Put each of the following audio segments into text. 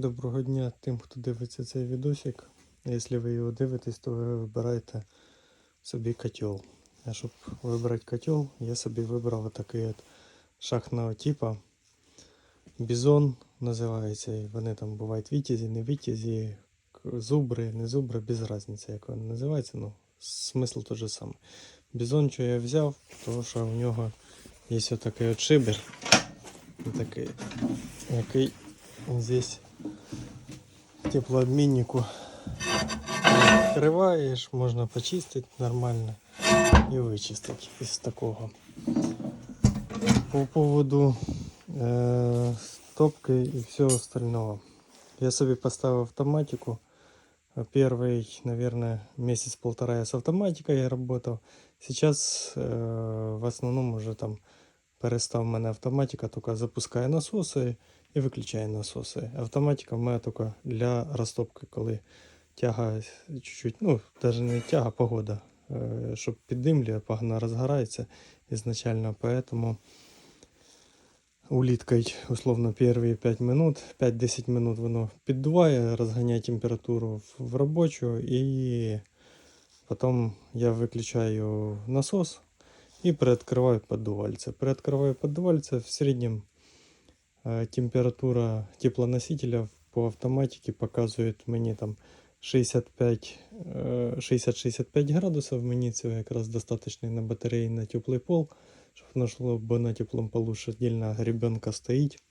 Доброго дня тим, хто дивиться цей відосик. Якщо ви його дивитесь, то ви вибираєте собі котел. А щоб вибрати котел, я собі вибрав такий от шахтного типу. Бізон називається. Вони там бувають вітязі, не вітязі, зубри, не зубри, без різниці, як вони називаються. Ну, смисл той же самий. Бізон, що я взяв, тому що у нього є отакий от шибер. Такий, який здесь теплообміннику відкриваєш, можна почистити нормально і вичистити із такого. По поводу е, стопки і всього остального. Я собі поставив автоматику. Первый, наверное, месяц-полтора я с автоматикой работал. Сейчас э, в основном уже там перестав в мене автоматика, тільки запускає насоси і виключає насоси. Автоматика в мене тільки для розтопки, коли тяга чуть-чуть, ну, навіть не тяга, погода, е, щоб піддимлює, погано розгорається ізначально, поэтому уліткою, условно, перві 5 минут, 5-10 минут воно піддуває, розганяє температуру в- в робочу, і потім я виключаю насос и приоткрываю поддувальце. Приоткрываю поддувальце, в среднем э, температура теплоносителя по автоматике показует мені там 65, э, 60-65 градусов. Мені цього якраз достатньо на батареї на теплий пол, щоб воно йшло, бо на теплому полу ще отдельно гребенка стоїть.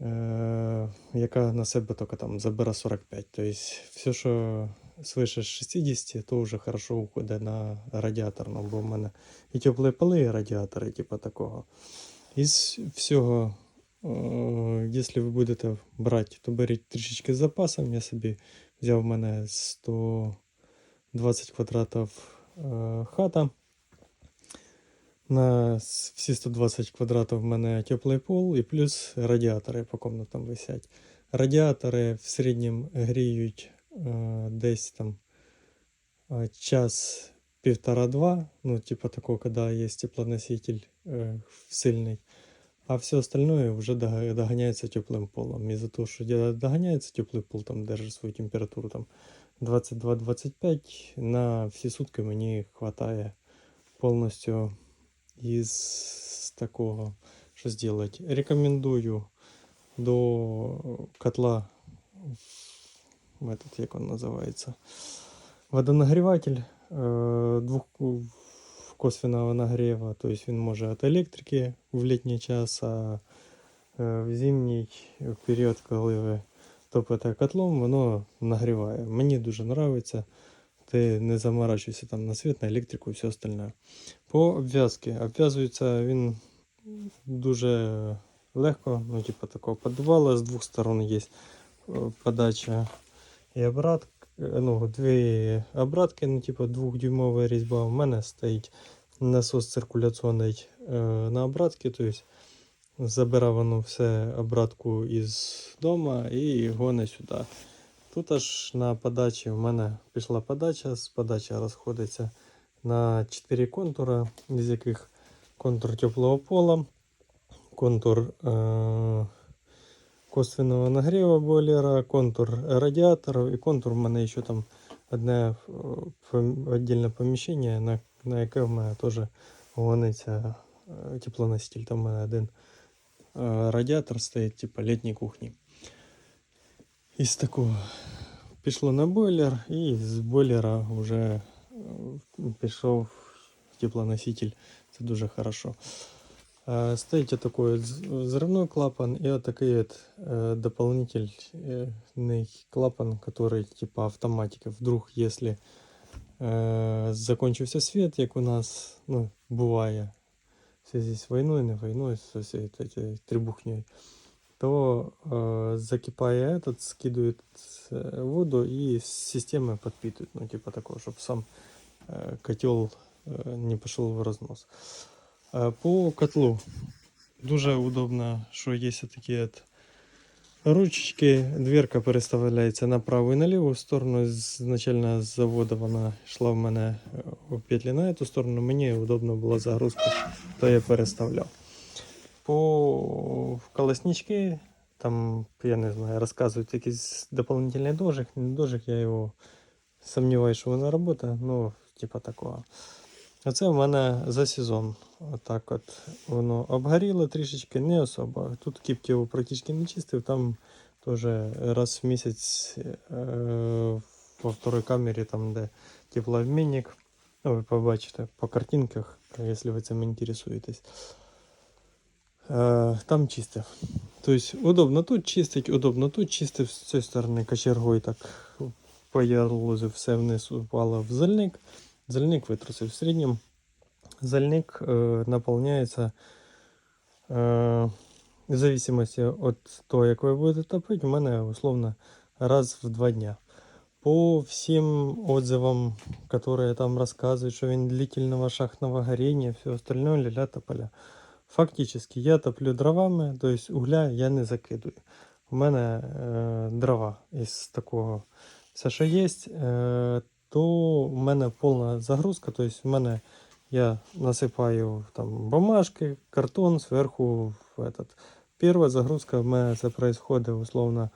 Е, яка на себе тільки там забере 45. Тобто все, що свише 60, то вже хорошо уходить на радіатор. Ну, бо в мене і теплі поли, і радіатори, такого. Із всього, е, якщо ви будете брати, то беріть трішечки з запасом. Я собі взяв в мене 120 квадратів е, хата. На всі 120 квадратів в мене теплий пол і плюс радіатори по комнатам висять. Радіатори в середньому гріють е, десь там час півтора-два. Ну, типа такого, коли є теплоноситель е, сильний. А все остальное вже дога- доганяється теплим полом. Із-за того, що де- доганяється теплий пол, там держить свою температуру там 22-25, на всі сутки мені хватає повністю із такого, що зробити. Рекомендую до котла, этот, як він називається, водонагріватель е, двох косвенного нагріва, тобто він може від електрики в літній час, а е, в зимній період, коли ви топите котлом, воно нагріває. Мені дуже подобається. Ти не заморачуйся там на світ, на електрику і все остальне. По обв'язки. Обв'язується він дуже легко, ну, типу такого подвала, з двох сторон є е, подача і обратка. Ну, дві обратки, ну, типу двохдюймова різьба. У мене стоїть насос циркуляційний е, на обратки, тобто забирає воно все обратку із дома і гоне сюди. Тут аж на подачі в мене пішла подача, з подачі розходиться на 4 контура, з яких контур теплого пола, контур е- косвенного нагріва бойлера, контур радіаторів і контур в мене ще там одне е, віддільне поміщення, на, на яке в мене теж гониться е, теплоноситель. Там в мене один е, радіатор стоїть, типу літній кухні. Із такого пішло на бойлер, і з бойлера вже е, пішов теплоноситель. Це дуже хорошо. Е, Стоїть такий от з- взрывной клапан и вот такой вот э, дополнительный клапан, который типа автоматика. Вдруг, если э, закончився свет, як у нас ну, буває в связи з війною, не війною, з усією цією трибухнею, то э, закипая этот, скидывает э, воду и с системы подпитывает. Ну, типа такого, чтобы сам э, котел э, не пошел в разнос. Е, По котлу дуже удобно, що є такі от ручечки. Дверка переставляється направо і на ліву сторону. Изначально з заводу вона йшла в мене е, у петлі на цю сторону. Мені удобно було загрузка, то я переставляв. По колеснички там, я не знаю, розказують якийсь дополнительний дожик, не дожик, я його сумніваюся, що вона робота, ну, типа такого. Оце в мене за сезон. Отак от воно обгоріло трішечки, не особо. Тут кіп його практично не чистив, там теж раз в місяць е, второй камері, там де теплообмінник. Ну, ви побачите по картинках, якщо ви цим інтересуєтесь. Е, там чистив. Тобто удобно тут чистить, удобно тут чистив, з цієї сторони кочергою так поярлозив, все вниз упало в зальник. Зальник витрусив в середньому. Зальник е, наповняється е, в зависимости від того, як ви будете топити, у мене условно раз в два дня. По всем отзывам, которые там рассказывают, что він длительного шахтного горения, все остальное ля тополя. Фактически я топлю дровами, то есть угля я не закидую. У мене е, дрова із такого все, що є, е, то у мене повна загрузка. Тобто у мене я насипаю там бумажки, картон зверху в этот. Перша загрузка в мене це відбувається условно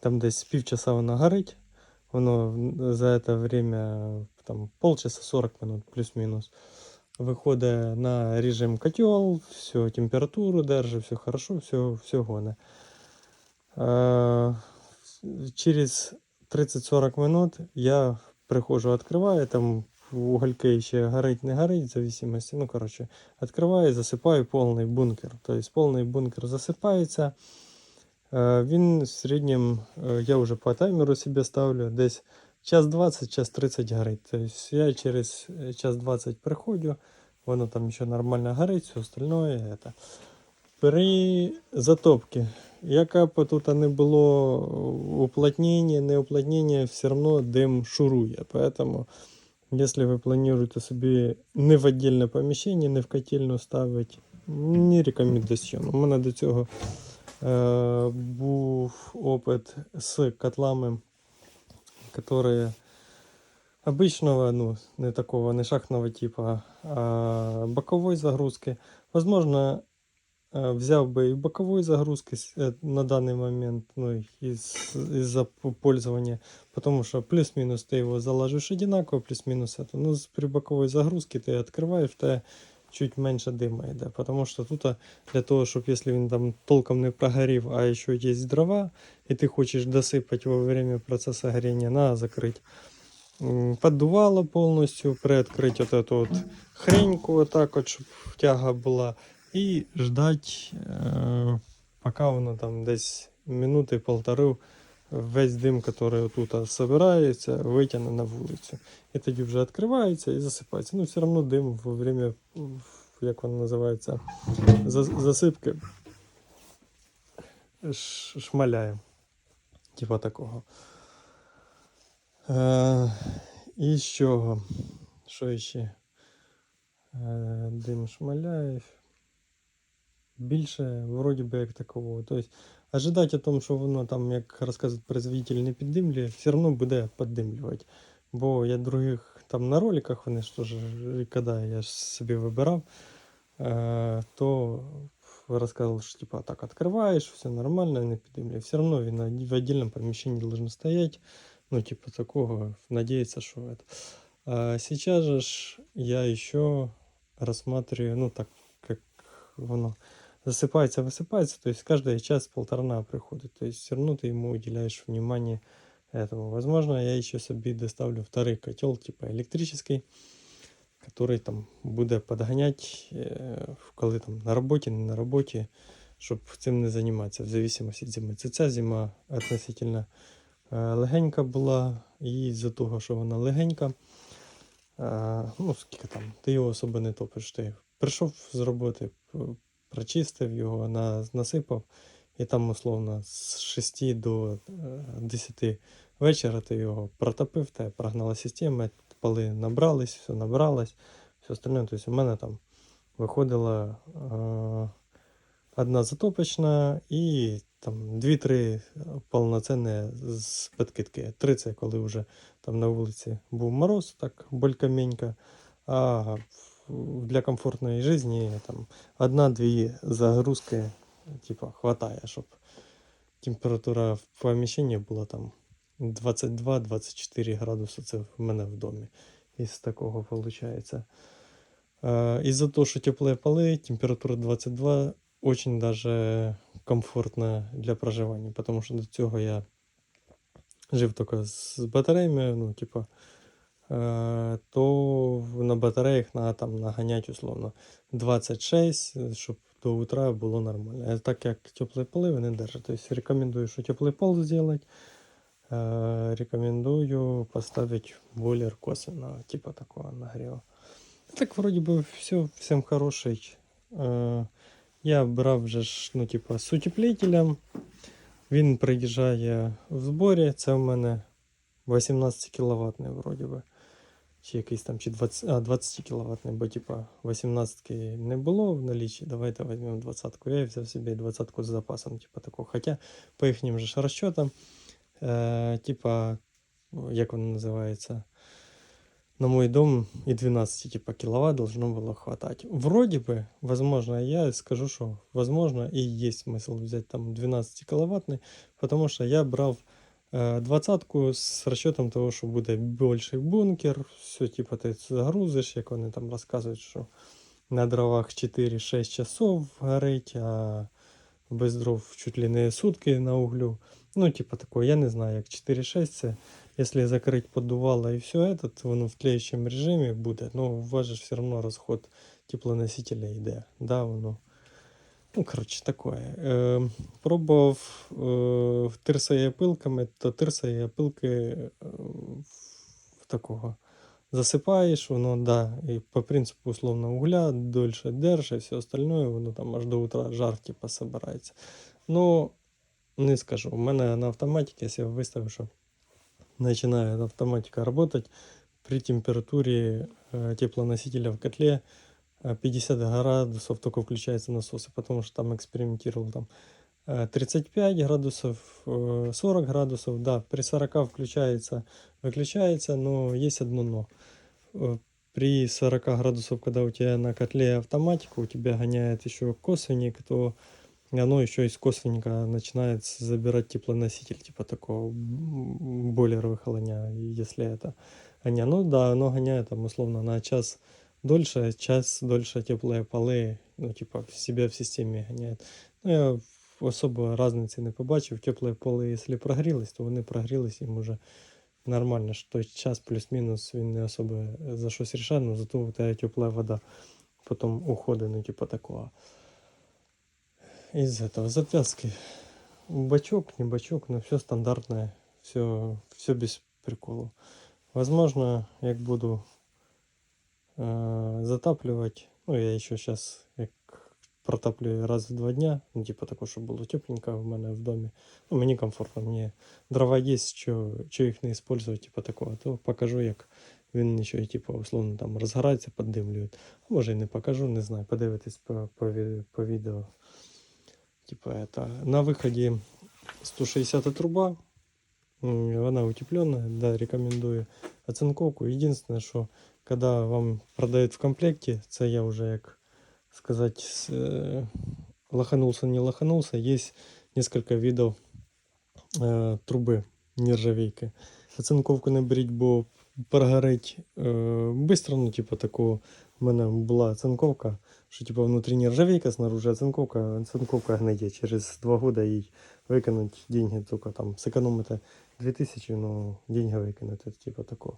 там десь півчаса вона горить. Воно за це время там полчаса 40 минут плюс-мінус. Виходить на режим котел, все, температуру держить, все хорошо, все, все гоне. Е, Через 30-40 минут я приходжу, відкриваю, там угольки ще горить, не горить, в зависимости. Ну, коротше, відкриваю, засипаю повний бункер. Тобто повний бункер засипається. Е, Він в середньому, е, я вже по таймеру собі ставлю, десь час 20, час 30 горить. Тобто я через е, час 20 приходжу, воно там ще нормально горить, все остальное. Это. При затопці, яка б тут не було уплотнення, не уплотнення, все одно дим шурує. Поэтому, якщо ви плануєте собі не в віддільне поміщення, не в котельну ставити, не рекомендую. У мене до цього е, був опит з котлами, які обычного, ну, не такого, не шахтного типа, а боковой загрузки. Возможно, э, взял бы и боковой загрузки с- э, на данный момент, ну, из, из-за п- пользования, потому что плюс-минус ты его заложишь одинаково, плюс-минус это. Ну, с- при боковой загрузке ты открываешь, то чуть меньше дыма йде, потому что тут а, для того, щоб якщо він там толком не прогорів, а ще є дрова, і ти хочеш досипати во время процесу горіння, на закрити. М, Поддувало повністю, приоткрити от эту от хреньку, отак от, щоб тяга була, і ждать, е, поки воно там десь минути полтори весь дим, який тут збирається, витягне на вулицю. І тоді вже відкривається і засипається. Ну, все одно дим во время, як воно називається, засипки шмаляє. Типа такого. Е, і з? Що ще? Е, дим шмаляє. Більше, вроді би, як такого. Тобто, ожидати о том, що воно там, як розказує производитель, не піддимлює, все одно буде піддимлювати. Бо я других там на роликах, вони ж теж, коли я ж собі вибирав, е, то розказував, що типа так відкриваєш, все нормально, не піддимлює. Все одно він в віддільному поміщенні должен стояти. Ну, типа такого, надеяться, что это. А сейчас же ж я еще рассматриваю, ну так, как воно засыпается, высыпается, то есть каждый час-полтора приходит, то есть все равно ты ему уделяешь внимание этому. Возможно, я еще себе доставлю второй котел, типа электрический, который там буде подгонять, е, коли там на роботі, не на роботі, щоб цим не займатися, в зависимості від зими. Це ця зима относительно е, легенька була, і з-за того, що вона легенька, е, ну скільки там, ти його особо не топиш. Ти прийшов з роботи, п- прочистив його, на, насипав, і там, условно, з 6 до е, 10 вечора ти його протопив, те прогнала система, поли набрались, все набралось, все остальне. Тобто у мене там виходила е, одна затопочна і там 2-3 повноцінні з підкидки. Три це коли вже там на вулиці був мороз, так болькаменька. А для комфортної житті там одна-дві загрузки, типа, хватає, щоб температура в поміщенні була там 22-24 градуси. Це в мене в домі. Із такого виходить. Из-за того, что теплые полы, температура 22, очень даже комфортно для проживання, потому що до цього я жив тільки з батареями, ну, типа, е, то на батареях треба там наганяти условно 26, щоб до утра було нормально. А так як теплі поли вони держать. Тобто рекомендую, що теплий пол зробити. Е, рекомендую поставить бойлер косвенно, типа такого нагрева. Так, вроде бы все, всем хороший. Е, Я брав вже ж, ну, типа, з утеплителем. Він приїжджає в зборі. Це в мене 18 кВт, вроді би Чи якийсь там, чи 20, а, 20 кВт, бо типа 18 не було в налічі. Давайте візьмемо 20. Я взяв собі 20 з запасом, типа такого. Хоча по їхнім же ж розчетам, е, типа, як воно називається, на мой дом и 12 типа киловатт должно было хватать. Вроде бы, возможно, я скажу, что возможно и есть смысл взять там 12 киловаттный, потому что я брал э, двадцатку с расчетом того, що буде більший бункер, все, типа ти загрузиш, як вони там розказують, що на дровах 4-6 часов горить, а без дров чуть ли не сутки на углю. Ну, типа такое, я не знаю, як 4-6 це если закрыть поддувало и все это, то воно в тлеющем режимі буде, ну у вас же все равно розход теплоносителя йде. Да, воно. Ну, коротше, такое. Е, пробував е, тирсає пилками, то тирсає пилки е, в такого. Засипаєш, воно, да, і по принципу условно угля дольше держи, все остальное, воно там аж до утра жар типа собирається. Ну, не скажу. У мене на автоматиці я себе виставив, що начинает автоматика работать при температуре э, теплоносителя в котле э, 50 градусов только включается насосы, потому что там экспериментировал там э, 35 градусов, э, 40 градусов, да, при 40 включается, выключается, но есть одно но. Э, При 40 градусов, когда у тебя на котле автоматика, у тебя гоняет еще косвенник, то оно еще из косвенника начинает забирать теплоноситель, типа такого бойлеровых огня, если это гоня. Ну да, оно гоняет там условно на час дольше, час дольше теплые полы, ну типа в себя в системе гоняет. Ну я особо разниці не побачив. Теплі поли, якщо прогрілись, то вони прогрілись їм уже нормально, що той час плюс-мінус він не особо за щось рішає, але зато у тебе тепла вода потім уходить, ну типа такого. Из этого запяски. Бачок, не бачок, но все стандартное, все, все без приколу. Возможно, як буду э, затапливать, ну я еще сейчас як протаплюю раз в два дня, ну типа такого, щоб було тепленько в мене в домі. Ну, мені комфортно, мені дрова є, що, що їх не использовать, типа такого, то покажу, як він ще, типа, условно там розгорається, піддимлює. А може і не покажу, не знаю, подивитись по, по, по відео. Типа это на выходе 160 труба, м, она утепленная, да, рекомендую оцинковку. Единственное, что когда вам продают в комплекте, це я уже, як сказать, с, э, лоханулся, не лоханулся, есть несколько видов э, труби нержавейки. Оцинковку не беріть, бо прогорить э, быстро, ну, типа такого. У мене була оцинковка, що типа внутрі нержавейка, снаружи оцинковка, оцинковка гниє. Через два года їй викинуть деньги, тільки там сэкономите 2000, ну деньги викинути, типа такого.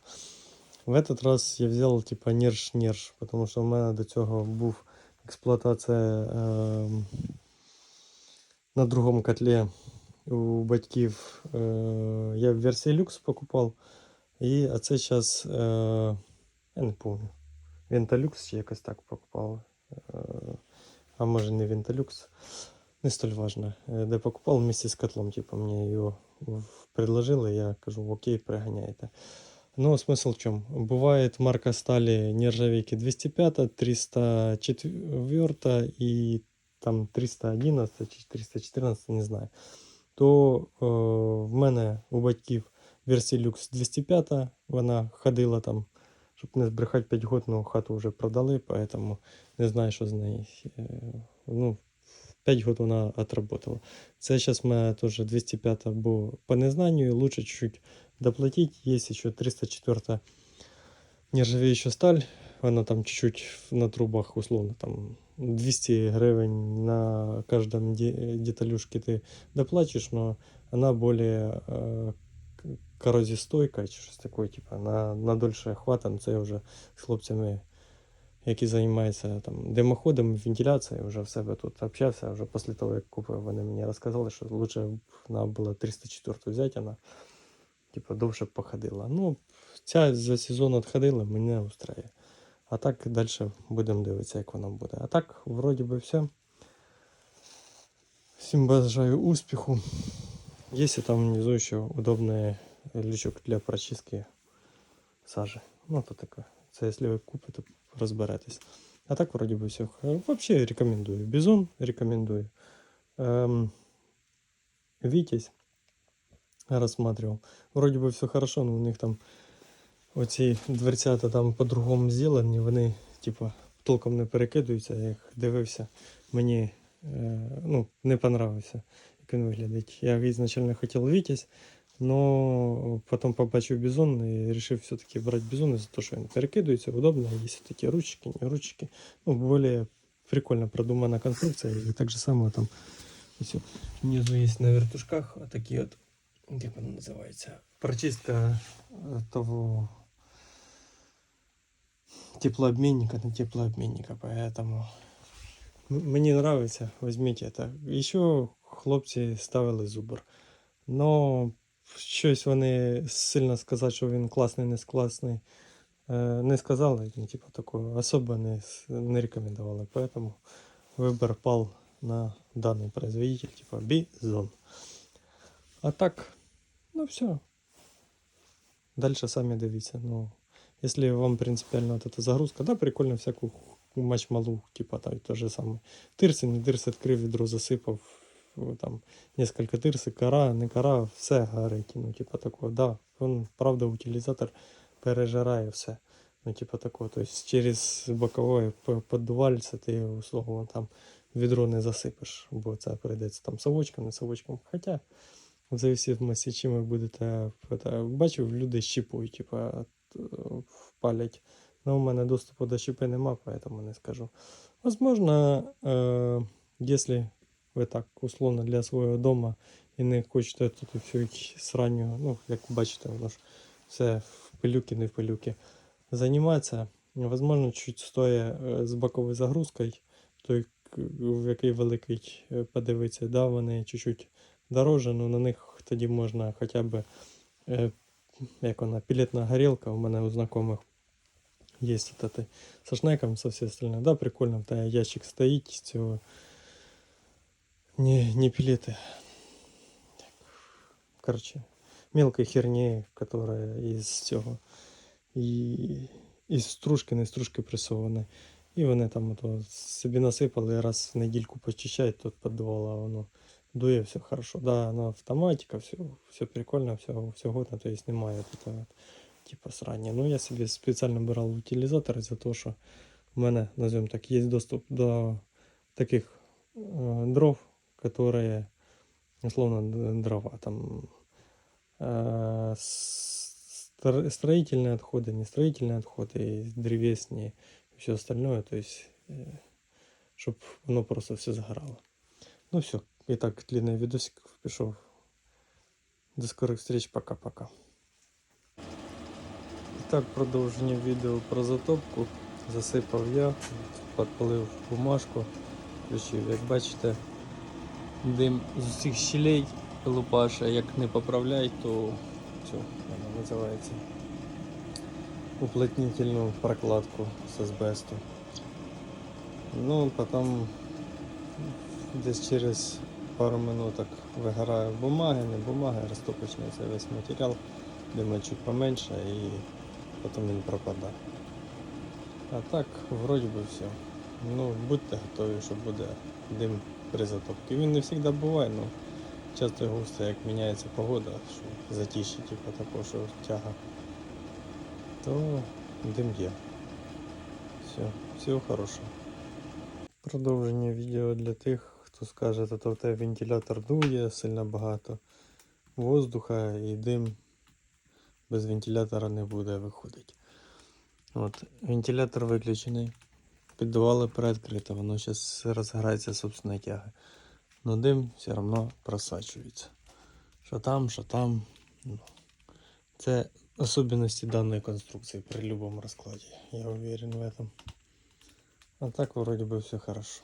В этот раз я взял типа нерж-нерж, потому що в мене до цього був експлуатація е, на другому котлі у батьків. Е, я в версії люкс покупав. І а це зараз, е, я не пам'ятаю, Венталюкс якось так покупав. Е, а може не Венталюкс, не столь важно. Е, Де покупав вместе з котлом, типу, мені його предложили, я кажу, окей, пригоняйте. Но смысл в чем? Бывает марка стали нержавейки 205, 304 и там 311 чи 314, не знаю. То е, в мене у батьків версія люкс 205, вона ходила там, щоб не збрехати 5 років, ну хату вже продали, поэтому не знаю, що з нею. Е, Ну, 5 год вона отработала. Це зараз в мене теж 205 бо по незнанию лучше чуть-чуть доплатить. Есть еще 304 нержавеющая сталь. Вона там чуть-чуть на трубах, условно, там 200 гривень на каждом де- деталюшке ты доплачешь, но она более э, к- коррозістойка чи щось таке, типа, на, на дольше хвата, ну, це я вже з хлопцями, які займаються там димоходом, вентиляцією, вже в себе тут общався, вже після того, як купив, вони мені розказали, що лучше б вона була 304 взяти, вона типа довше б походила. Ну, ця за сезон відходила, мене устраює. А так далі будемо дивитися, як воно буде. А так, вроді би, все. Всім бажаю успіху. Есть там внизу еще удобный лючок для прочистки сажи. Ну, то таке. Це якщо ви купите, розберетесь. А так вроде бы все. Вообще рекомендую. Бизон рекомендую. Эм, Витязь Рассматривал. Вроде бы все хорошо, но у них там оці дверцята там по-другому зроблені, вони типа толком не перекидуються. Я їх дивився. Мені е, ну, не понравився, як він виглядить. Я ізначально хотів Вітязь, но потім побачив бізон і вирішив все-таки брати бізон за те, що він перекидується, удобно, є такі ручки, не ручки. Ну, более прикольно продумана конструкція. І так же само там внизу є на вертушках такі от, як воно називається, прочистка е, того теплообменника на теплообменника, поэтому м- мені нравится, возьмите это. Еще хлопці ставили зубр. Но щось вони сильно сказати, що він класний, не класний, е, не сказали, ну, типу, такого особо не, с- не рекомендували. Поэтому вибір пал на даний производитель, типа Бізон. А так, ну все. Дальше самі дивіться. Ну, если вам принципиально вот загрузка, да, прикольно всякую матч-малу, типа там то же самое. Тирси, не тирси, відкрив відро, засипав, там, несколько тирси, кора, не кора, все горить, ну, типа такого, да, он, правда, утилізатор пережирає все. Ну, типа такого, то есть через боковое поддувальце ти условно там відро не засипеш, бо це прийдеться там совочком, не совочком. Хоча, в зависимості, чим ви будете, это, бачив, люди щіпують, типа, е, палять. Но у мене доступу до щепи нема, поэтому не скажу. Возможно, э, если ви так условно для свого дома і не хочете тут всю сранню, ну, як бачите, воно ж все в пилюки, не в пилюки, займатися, возможно, чуть стоїть е, з боковою загрузкою, той, к- в який великий е, подивитися, да, вони чуть-чуть дороже, але на них тоді можна хоча б, е, як вона, пілетна горілка у мене у знайомих є вот это со шнеком, со все остальное. Да, прикольно, та ящик стоїть з цього. Не, не пилеты. Короче, мелкой херни, которая из цього. І із стружки, не стружки пресовані. І вони там ото собі насипали, раз в недільку почищають, тут піддувало, а воно дує, все хорошо. Да, на автоматика, все, все прикольно, все, все годно, то есть немає тут от, типа срання. Ну, я собі спеціально брав утилізатор за те, що в мене, назовем так, є доступ до таких э, дров, которые, условно, д- дрова, там э, с- стро- строительные отходы, не строительные отходы, и древесные, и все остальное, то есть, чтобы оно просто все сгорало. Ну все, и так длинный видосик пішов. До скорих встреч, пока-пока. І так, продовження відео про затопку. Засипав я, підпалив бумажку, включив. Як бачите, дим з усіх щілей лупаша, як не поправляй, то цю, вона називається, уплотнительну прокладку з асбесту. Ну, потім десь через пару минуток вигорає бумаги, не бумаги, розтопочний цей весь матеріал, димочок поменше і потім він пропадає. А так, вроді би все. Ну, будьте готові, що буде дим при затопці. Він не завжди буває, але часто і густо, як міняється погода, що затіші, типу такого, тяга, то дим є. Все, всього хорошого. Продовження відео для тих, хто скаже, то в тебе вентилятор дує сильно багато воздуха і дим без вентилятора не буде виходити. От, вентилятор виключений. Піддувало передкрито, воно зараз розгорається собственно тяги. Но дим все одно просачується. Що там, що там. Це особенності даної конструкції при будь-якому розкладі. Я уверен в этом. А так вроде бы все хорошо.